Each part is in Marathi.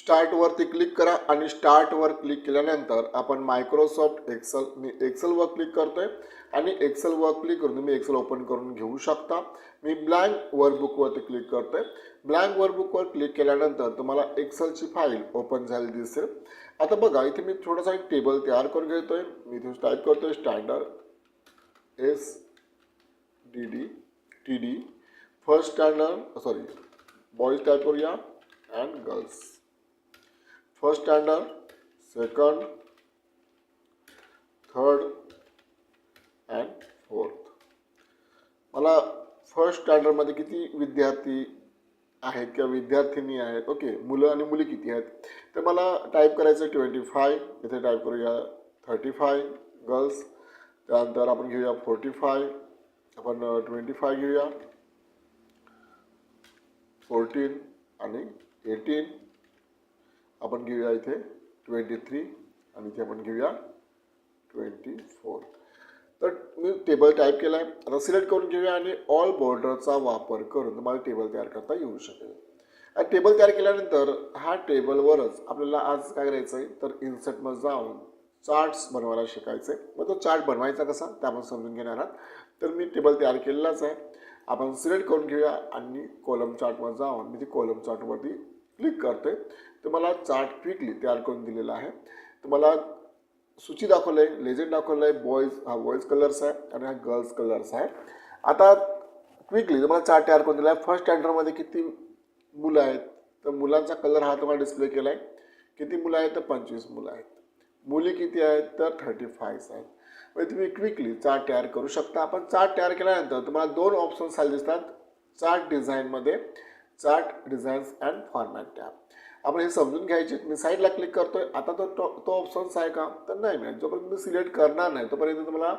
स्टार्टवरती क्लिक करा आणि स्टार्टवर क्लिक केल्यानंतर आपण मायक्रोसॉफ्ट एक्सेल मी एक्सेलवर क्लिक करतोय. आणि एक्सेलवर क्लिक करून तुम्ही एक्सेल ओपन करून घेऊ शकता. मी ब्लँक वर्कबुकवरती क्लिक करतोय. ब्लँक वर्कबुकवर क्लिक केल्यानंतर तुम्हाला एक्सेलची फाईल ओपन झाली दिसेल. आता बघा इथे मी थोडासा एक टेबल तयार करून घेतोय. मी इथे टाईप करतोय standard S D D T D first standard sorry boys type करूया. And girls first standard second third and fourth. मला फर्स्ट स्टँडर्डमध्ये किती विद्यार्थी आहेत किंवा विद्यार्थिनी आहेत? ओके मुलं आणि मुली किती आहेत? तर मला टाईप करायचं आहे ट्वेंटी फाय इथे टाईप करूया थर्टी फाय गर्ल्स त्यानंतर आपण घेऊया फोर्टी फाय आपण ट्वेंटी फाय घेऊया फोर्टीन आणि एटीन आपण घेऊया इथे ट्वेंटी थ्री आणि इथे आपण घेऊया ट्वेंटी फोर तर मी टेबल टाईप केला आहे आता सिलेक्ट करून घेऊया आणि ऑल बॉर्डरचा वापर करून तुम्हाला टेबल तयार करता येऊ शकेल. टेबल तयार केल्यानंतर हा टेबलवरच आपल्याला आज काय करायचं आहे तर इन्सर्टमध्ये जाऊन चार्ट्स बनवायला शिकायचं आहे मग तो चार्ट बनवायचा कसा? ते आपण समजून घेणार आहात. तर मी टेबल तयार केलेलाच आहे. आपण सिलेक्ट करून घेऊया आणि कॉलम चार्टवर जाऊन मी ती कॉलम चार्टवरती क्लिक करते तुम्हाला चार्ट क्विकली तयार करून दिलेला आहे. तुम्हाला सूची दाखवलं आहे लेजंड दाखवलं आहे बॉईज हा बॉईज कलर्स आहे आणि हा गर्ल्स कलर्स आहे. आता क्विकली तुम्हाला चार्ट तयार करून दिला आहे फर्स्ट स्टँडर्डमध्ये किती मुलं आहेत? तर मुलांचा कलर हा तुम्हाला डिस्प्ले केला आहे किती मुलं आहेत? तर पंचवीस मुलं आहेत. मुली किती आहेत? तर थर्टी फायव्ह आहेत. म्हणजे तुम्ही क्विकली चार्ट तयार करू शकता. आपण चार्ट तयार केल्यानंतर तुम्हाला दोन ऑप्शन्स आले दिसतात. चार्ट डिझाईनमध्ये chart designs and format tab आपण हे समजून घ्यायचे मी साईडला क्लिक करतोय. आता तो तो तो ऑप्शन्स आहे का? तर नाही मिळेल जोपर्यंत मी सिलेक्ट करणार नाही तोपर्यंत तुम्हाला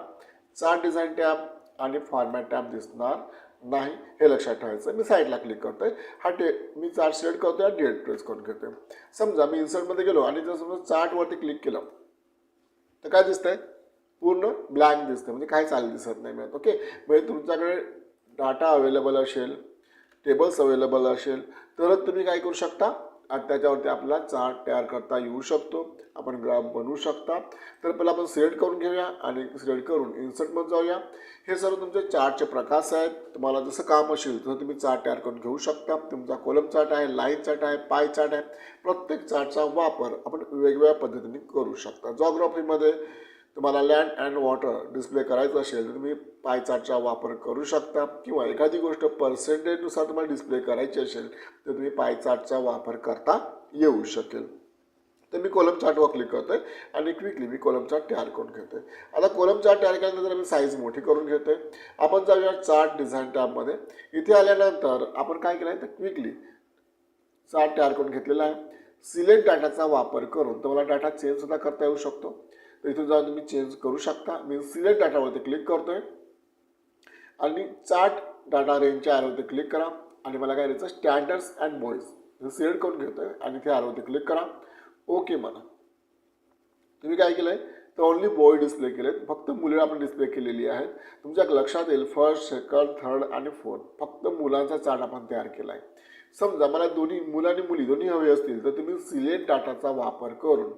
चार्ट डिझाईन टॅब आणि फॉर्मॅट टॅब दिसणार नाही हे लक्षात ठेवायचं. मी साईडला क्लिक करतोय. हा डे मी चार्ट सिलेक्ट करतोय आणि डेट प्रेस करून घेतोय. समजा मी इन्सर्टमध्ये गेलो आणि जर समजा चार्टवरती क्लिक केलं तर काय दिसतंय? पूर्ण ब्लँक दिसतं म्हणजे काही चालेल दिसत नाही मिळत. ओके म्हणजे तुमच्याकडे डाटा अवेलेबल असेल टेबल्स अवेलेबल असेल तरच तुम्ही काय करू शकता? त्याच्यावरती आपला चार्ट तयार करता येऊ शकतो. आपण ग्राफ बनवू शकता. तर पहिला आपण सिलेक्ट करून घेऊया आणि सिलेक्ट करून इन्सर्टमध्ये जाऊया. हे सर्व तुमचे चार्टचे प्रकाश आहेत. तुम्हाला जसं काम असेल तसं तुम्ही चार्ट तयार करून घेऊ शकता. तुमचा कोलम चार्ट आहे लाईन चार्ट आहे पाय चार्ट आहे. प्रत्येक चार्टचा वापर आपण वेगवेगळ्या पद्धतीने करू शकता. जॉग्रॉफीमध्ये तुम्हाला लँड अँड वॉटर डिस्प्ले करायचं असेल तर तुम्ही पायचार्टचा वापर करू शकता. किंवा एखादी गोष्ट पर्सेंटेजनुसार तुम्हाला डिस्प्ले करायची असेल तर तुम्ही पायचार्टचा वापर करता येऊ शकेल. तर मी कोलम चार्टवर क्लिक करतोय आणि क्विकली मी कोलम चार्ट तयार करून घेतोय. आता कोलम चार्ट तयार केल्यानंतर मी साईज मोठी करून घेतोय. आपण जाऊया चार्ट डिझाईन टॅबमध्ये इथे आल्यानंतर आपण काय केलं आहे तर क्विकली चार्ट तयार करून घेतलेला आहे. सिलेक्ट डाटाचा वापर करून तुम्हाला डाटा चेंजसुद्धा करता येऊ शकतो. तर इथून जाऊन तुम्ही चेंज करू शकता. मी सिलेक्ट डाटावरती क्लिक करतोय. आणि चार्ट डाटा रेंजच्या आरवरती क्लिक करा. आणि मला काय द्यायचं? स्टँडर्ड्स अँड बॉईज सिलेक्ट करून घेतोय. आणि त्या आरवरती क्लिक करा. ओके म्हणा. तुम्ही काय केलं आहे तर ओन्ली बॉय डिस्प्ले केलेत. फक्त मुले आपण डिस्प्ले केलेली आहेत. तुमच्या लक्षात येईल फर्स्ट सेकंड थर्ड आणि फोर्थ फक्त मुलांचा चार्ट आपण तयार केला आहे समजा मला दोन्ही मुलं आणि मुली दोन्ही हवे असतील तर तुम्ही सिलेक्ट डाटाचा वापर करून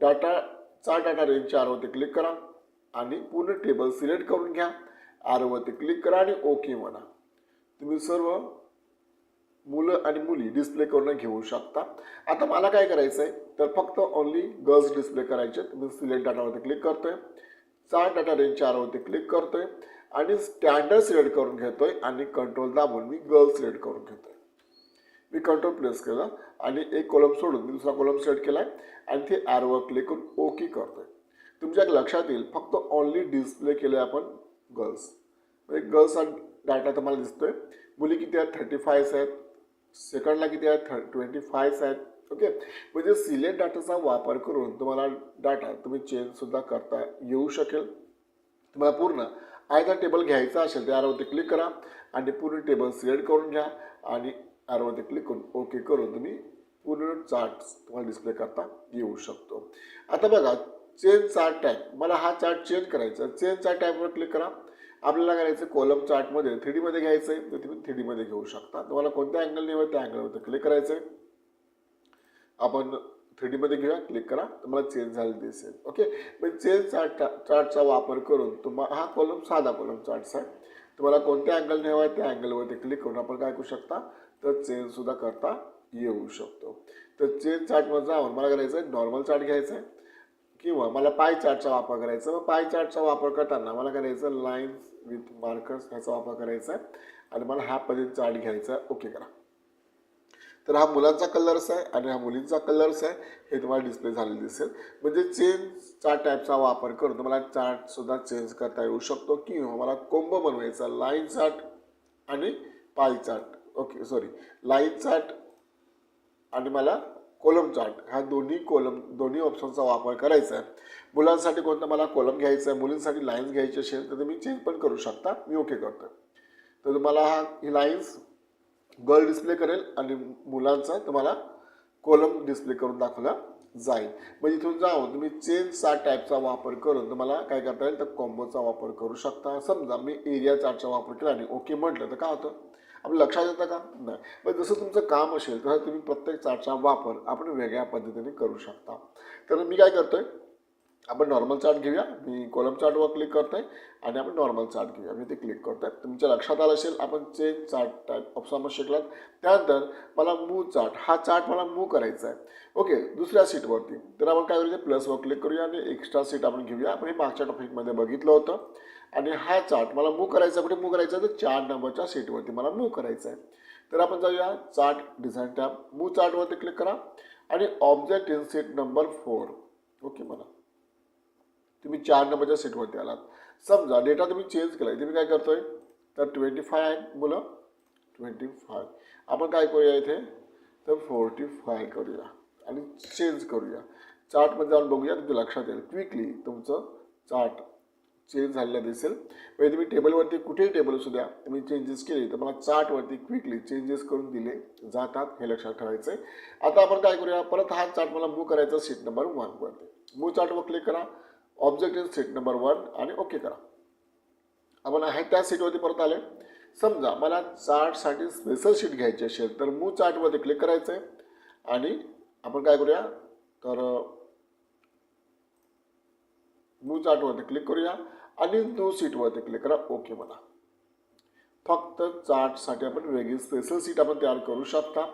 डाटा चार डाटा रेंजच्या आरवरती क्लिक करा आणि पूर्ण टेबल सिलेक्ट करून घ्या. आरवरती क्लिक करा आणि ओके म्हणा. तुम्ही सर्व मुलं आणि मुली डिस्प्ले करून घेऊ शकता. आता मला काय करायचं आहे तर फक्त ओन्ली गर्ल्स डिस्प्ले करायचे. मी सिलेक्ट डाटावरती क्लिक करतोय. चार डाटा रेंज चारवरती क्लिक करतोय. आणि स्टँडर्ड सिलेक्ट करून घेतोय आणि कंट्रोल दाबून मी गर्ल्स सिलेक्ट करून घेतोय. मी कंट्रोल प्रेस केलं आणि एक कॉलम सोडून मी दुसरा कॉलम सिलेक्ट केला आहे आणि ते ॲरवर क्लिक करून ओके करतोय. तुमच्या लक्षात येईल फक्त ऑनली डिस्प्ले केले आपण गर्ल्स म्हणजे गर्ल्स डाटा तुम्हाला दिसतोय. मुली किती आहेत? थर्टी फायस आहेत सेकंडला किती आहेत? थ ट्वेंटी फायस आहेत. ओके म्हणजे सिलेक्ट डाटाचा वापर करून तुम्हाला डाटा तुम्ही चेंजसुद्धा करता येऊ शकेल. तुम्हाला पूर्ण आयदा टेबल घ्यायचा असेल तर आरवरती क्लिक करा आणि पूर्ण टेबल सिलेक्ट करून घ्या आणि आरवरती क्लिक करून ओके करून तुम्ही पूर्ण चार्ट तुम्हाला डिस्प्ले करता येऊ शकतो. आता बघा चेंज चार्ट टॅब मला हा चार्ट चेंज करायचा चेंज चार्ट टॅबवर क्लिक करा. आपल्याला करायचं कॉलम चार्टमध्ये थ्री डीमध्ये घ्यायचं आहे. तर तुम्ही थ्री डीमध्ये घेऊ शकता. तुम्हाला कोणत्या अँगलने हवं त्या अँगलवरती क्लिक करायचं आहे. आपण थ्री डीमध्ये घेऊया क्लिक करा तुम्हाला चेंज झालेलं दिसेल. ओके? मग चेंज चार्ट चार्टचा वापर करून तुम्हा हा कॉलम साधा कॉलम चार्टचा आहे. तुम्हाला कोणत्या अँगल ठेवा आहे त्या अँगलवरती क्लिक करून आपण काय करू शकता? तर चेंजसुद्धा करता येऊ शकतो. तर चेंज चार्टमध्ये जाऊन मला करायचं आहे नॉर्मल चार्ट घ्यायचा आहे. किंवा मला पाय चार्टचा वापर करायचा मग पाय चार्टचा वापर करताना मला करायचं लाईन्स विथ मार्कर्स ह्याचा वापर करायचा आहे. आणि मला हा पद्धतीत चार्ट घ्यायचा आहे. ओके करा. तर हा मुलांचा कलर्स आहे आणि हा मुलींचा कलर्स आहे हे तुम्हाला डिस्प्ले झालेलं दिसेल. म्हणजे चेंजचा टाईपचा वापर करून तुम्हाला चार्टसुद्धा चेंज करता येऊ शकतो किंवा मला कोंब बनवायचा लाईन चार्ट आणि pie chart okay sorry line chart आणि मला कोलम चार्ट ह्या दोन्ही कोलम दोन्ही ऑप्शनचा वापर करायचा आहे. मुलांसाठी कोणता मला कोलम घ्यायचा आहे मुलींसाठी लाईन्स घ्यायची असेल तर तुम्ही चेंज पण करू शकता. मी ओके करतो तर तुम्हाला हा ही लाईन्स गर्ल डिस्प्ले करेल आणि मुलांचा तुम्हाला कोलम डिस्प्ले करून दाखवला जाईल. मग इथून जाऊन तुम्ही चेंजचा टाईपचा वापर करून तुम्हाला काय करता येईल? तर कॉम्बोचा वापर करू शकता. समजा मी एरिया चार्टचा वापर केला आणि ओके म्हटलं तर काय होतं? आपलं लक्षात येतं का? नाही. मग जसं तुमचं काम असेल तसं तुम्ही प्रत्येक चार्टचा वापर आपण वेगळ्या पद्धतीने करू शकता. तर मी काय करतोय? आपण नॉर्मल चार्ट घेऊया. मी कॉलम चार्टवर क्लिक करतोय आणि आपण नॉर्मल चार्ट घेऊया. मी ते क्लिक करतोय. तुमच्या लक्षात आलं असेल आपण जे चार्ट टाईप ऑप्शन शिकलात. त्यानंतर मला मूव चार्ट हा चार्ट मला मूव करायचा आहे. ओके दुसऱ्या सीटवरती तर आपण काय करूया प्लसवर क्लिक करूया आणि एक्स्ट्रा सीट आपण घेऊया. आपण हे मागच्या टॉपिकमध्ये बघितलं होतं. आणि हा चार्ट मला मूव करायचा कुठे मूव करायचा तर चार नंबरच्या सीटवरती मला मूव करायचा आहे. तर आपण जाऊया चार्ट डिझाईन टॅब मूव चार्टवरती क्लिक करा. आणि object in sheet number four okay मला तुम्ही चार नंबरच्या सीटवरती आलात. समजा डेटा तुम्ही चेंज केला इथे मी काय करतोय? तर ट्वेंटी फाय आहे मुलं ट्वेंटी फाय आपण काय करूया इथे? तर फोर्टी फाय करूया आणि चेंज करूया. चार्टमध्ये जाऊन बघूया तुमच्या लक्षात येईल. क्विकली तुमचं चार्ट चेंज झालेलं दिसेल. म्हणजे तुम्ही टेबलवरती कुठेही टेबल असू द्या तुम्ही चेंजेस केले तर मला चार्टवरती क्विकली चेंजेस करून दिले जातात हे लक्षात ठेवायचं आहे आता आपण काय करूया? परत हा चार्ट मला मूव करायचा सीट नंबर वनवरती मूव चार्टवर क्लिक करा. ऑब्जेक्टिव्ह सीट नंबर वन आणि ओके करा. आपण आहे त्या सीटवरती परत आले समजा मला चार्टसाठी स्पेशल शीट घ्यायची असेल तर मूळ चार्टवरती क्लिक करायचं आहे आणि आपण काय करूया? तर मूळ चार्टवरती क्लिक करूया आणि न्यू सीटवरती क्लिक करा. ओके म्हणा. फक्त चार्टसाठी आपण वेगळी स्पेशल सीट आपण तयार करू शकता.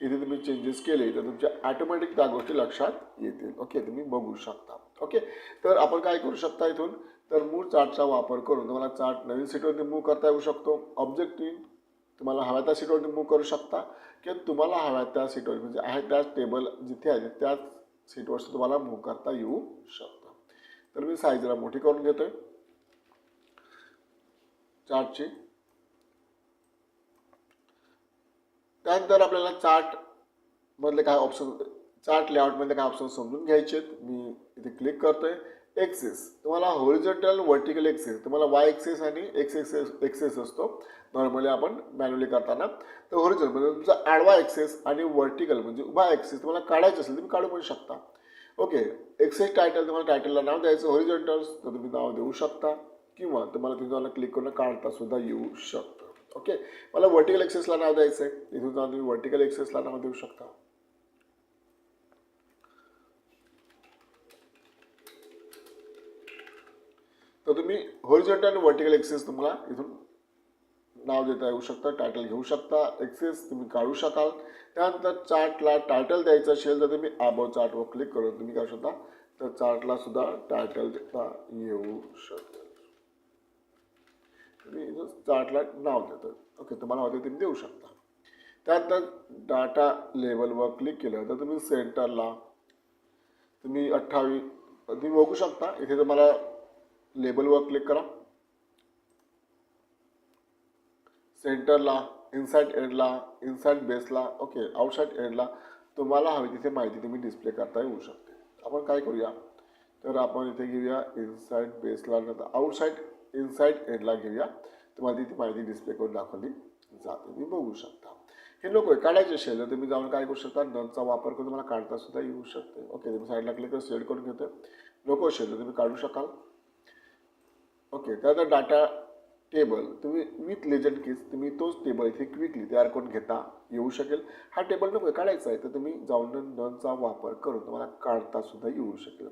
इथे तुम्ही चेंजेस केले तर तुमच्या ॲटोमॅटिक त्या गोष्टी लक्षात येतील. ओके तुम्ही बघू शकता. ओके? तर आपण काय करू शकता इथून? तर मूळ चार्टचा वापर करून तुम्हाला चार्ट नवीन सीटवरती मूव्ह करता येऊ शकतो. ऑब्जेक्ट तुम्हाला हव्या त्या सीटवरती मूव्ह करू शकता. किंवा तुम्हाला हव्या त्या सीटवर म्हणजे आहे त्या टेबल जिथे आहे त्याच सीटवर तुम्हाला मूव्ह करता येऊ शकतं. तर मी साईजला मोठी करून घेतोय. चार्टची. त्यानंतर आपल्याला चार्ट मधले काय ऑप्शन चार्ट लेआउटमध्ये काय ऑप्शन समजून घ्यायचे आहेत मी इथे क्लिक करतो आहे एक्सेस तुम्हाला होरिझोंटल वर्टिकल एक्सेस तुम्हाला वाय एक्सेस आणि एक्स एक्सेस एक्सेस असतो. नॉर्मली आपण मॅन्युअली करताना. तर होरिझोन म्हणजे तुमचा आडवा एक्सेस आणि वर्टिकल म्हणजे उभा एक्सेस तुम्हाला काढायचं असेल तुम्ही काढू पण शकता. ओके एक्सेस टायटल तुम्हाला टायटलला नाव द्यायचं होरिझोंटल्स तर तुम्ही नाव देऊ शकता. किंवा तुम्हाला तुम्हाला क्लिक करून काढता सुद्धा येऊ शकतं. ओके मला वर्टिकल एक्सेसला नाव द्यायचं आहे इथून जाऊन तुम्ही वर्टिकल एक्सेसला नाव देऊ शकता. तर तुम्ही होरिझोंटल आणि वर्टिकल एक्सेस तुम्हाला इथून नाव देता येऊ शकतं टायटल घेऊ शकता एक्सेस तुम्ही काढू शकाल. त्यानंतर चार्टला टायटल द्यायचं असेल तर तुम्ही ॲबो चार्टवर क्लिक करून तुम्ही काय शकता तर चार्टला सुद्धा टायटल देता येऊ शकतं. तुम्ही इथं चार्टला नाव देतो. ओके तुम्हाला हवं ते तुम्ही देऊ शकता. त्यानंतर डाटा लेवलवर क्लिक केलं तर तुम्ही सेंटरला तुम्ही अठ्ठावीस तुम्ही बघू शकता. इथे तुम्हाला लेबलवर क्लिक करा. सेंटरला इनसाइड एडला इनसाइड बेसला ओके आउटसाईड एडला तुम्हाला हवी तिथे माहिती तुम्ही डिस्प्ले करता येऊ शकते. आपण काय करूया? तर आपण इथे घेऊया इनसाइड बेसला नंतर आउटसाईड इनसाइड एडला घेऊया. तुम्हाला तिथे माहिती डिस्प्ले करून दाखवली जाते. तुम्ही बघू शकता. हे नको आहे काढायचे असेल तर तुम्ही जाऊन काय करू शकता? ननचा वापर करून तुम्हाला काढता सुद्धा येऊ शकते. ओके तुम्ही साईडला क्लिक करून सेट करून घेतो नको असेल तर तुम्ही काढू शकाल. ओके त्याचा डाटा टेबल तुम्ही विथ लेजंड केस तुम्ही तोच टेबल इथे क्विकली तयार करून घेता येऊ शकेल. हा टेबल नको काढायचा आहे तर तुम्ही जाऊन ननचा वापर करून तुम्हाला काढता सुद्धा येऊ शकेल.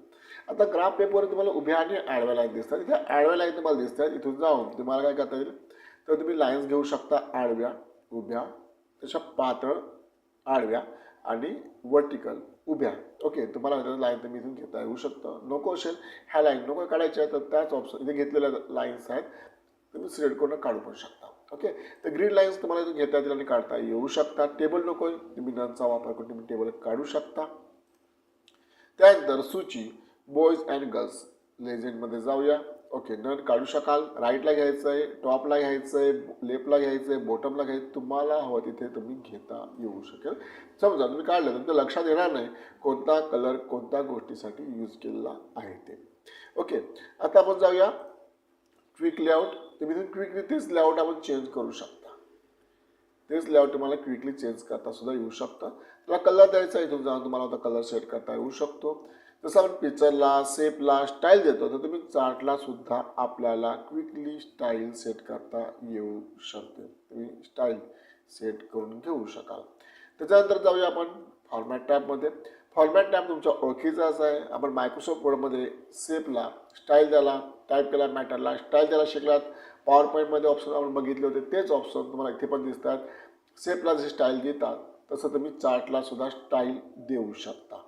आता ग्राफ पेपरवर तुम्हाला उभ्या आणि आडव्या लाईन दिसतात. इथे आडव्या लाईन तुम्हाला दिसतात इथून जाऊन तुम्हाला काय करता येईल? तर तुम्ही लाईन्स घेऊ शकता आडव्या उभ्या तशा पातळ आडव्या. आणि वर्टिकल उभ्या. ओके तुम्हाला लाईन तुम्ही इथून घेता येऊ शकतं. नको असेल ह्या लाईन नको काढायच्या तर त्याच ऑप्शन इथे घेतलेल्या लाईन्स आहेत तुम्ही सिलेक्ट करून काढू पण शकता. ओके तर ग्रीन लाईन्स तुम्हाला इथून घेता येतील आणि काढता येऊ शकता टेबल नको तुम्ही ननचा वापर करून तुम्ही टेबल काढू शकता. त्यानंतर सूची बॉईज अँड गर्ल्स लेजेंडमध्ये जाऊया. ओके नट काढू शकाल. राईटला घ्यायचं आहे टॉपला घ्यायचं आहे लेफ्टला घ्यायचं आहे बॉटमला घ्यायचं तुम्हाला हवं तिथे तुम्ही घेता येऊ शकेल. समजा तुम्ही काढलं तुमचं लक्षात येणार नाही कोणता कलर कोणत्या गोष्टीसाठी यूज केलेला आहे ते. ओके आता आपण जाऊया क्विक लेआउट तुम्ही क्विक क्विकली तेच लेआउट आपण चेंज करू शकता. तेच लेआउट तुम्हाला क्विकली चेंज करता सुद्धा येऊ शकतं. त्याला कलर द्यायचा आहे इथून जाऊन तुम्हाला आता कलर सेट करता येऊ शकतो. जसं आपण पिक्चरला सेपला स्टाईल देतो तर तुम्ही चार्टला सुद्धा आपल्याला क्विकली स्टाईल सेट करता येऊ शकते. तुम्ही स्टाईल सेट करून घेऊ शकाल. त्याच्यानंतर जाऊया आपण फॉर्मॅट टॅबमध्ये फॉर्मॅट टॅब तुमच्या ओळखीचाच आहे. आपण मायक्रोसॉफ्ट वर्डमध्ये सेपला स्टाईल द्याला टाईप केला मॅटरला स्टाईल द्यायला शिकलात. पॉवर पॉईंटमध्ये ऑप्शन आपण बघितले होते तेच ऑप्शन तुम्हाला इथे पण दिसतात. सेपला जशी स्टाईल देतात तसं तुम्ही चार्टला सुद्धा स्टाईल देऊ शकता.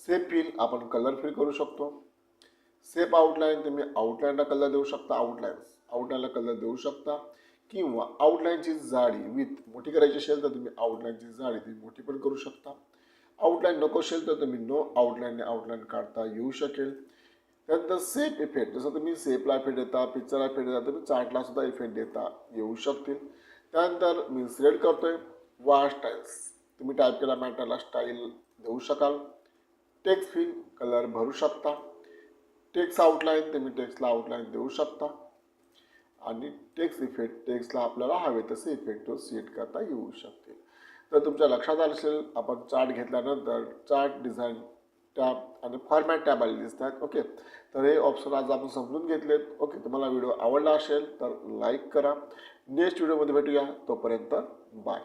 सेप फिल आपण कलर फिल करू शकतो. सेप आउटलाईन तुम्ही आउटलाईनला कलर देऊ शकता आउटलाईन आउटलाईनला कलर देऊ शकता. किंवा आउटलाईनची जाडी विथ मोठी करायची असेल तर तुम्ही आउटलाईनची जाडी तुम्ही मोठी पण करू शकता. आउटलाईन नको असेल तर तुम्ही नो आउटलाईनने आउटलाईन काढता येऊ शकेल. त्यानंतर सेप इफेक्ट जसं तुम्ही सेपला इफेक्ट देता पिक्चरला इफेक्ट देता तुम्ही चार्टला सुद्धा इफेक्ट देता येऊ शकतील. त्यानंतर मी सिलेक्ट करतोय. वा स्टाईल्स तुम्ही टाईप केला मॅटरला स्टाईल देऊ शकाल. टेक्स्ट फिल कलर भरू शकता. टेक्स्ट आउटलाईन तुम्ही टेक्स्टला आउटलाईन देऊ शकता. आणि टेक्स्ट इफेक्ट टेक्स्टला आपल्याला हवे तसे इफेक्ट सेट करता येऊ शकतील. तर तुमच्या लक्षात आलं असेल आपण चार्ट घेतल्यानंतर चार्ट डिझाईन टॅब आणि फॉर्मॅट टॅब आले दिसतात. ओके. तर हे ऑप्शन आज आपण समजून घेतलेत. ओके. तुम्हाला व्हिडिओ आवडला असेल तर लाईक करा. नेक्स्ट व्हिडिओमध्ये भेटूया. तोपर्यंत बाय.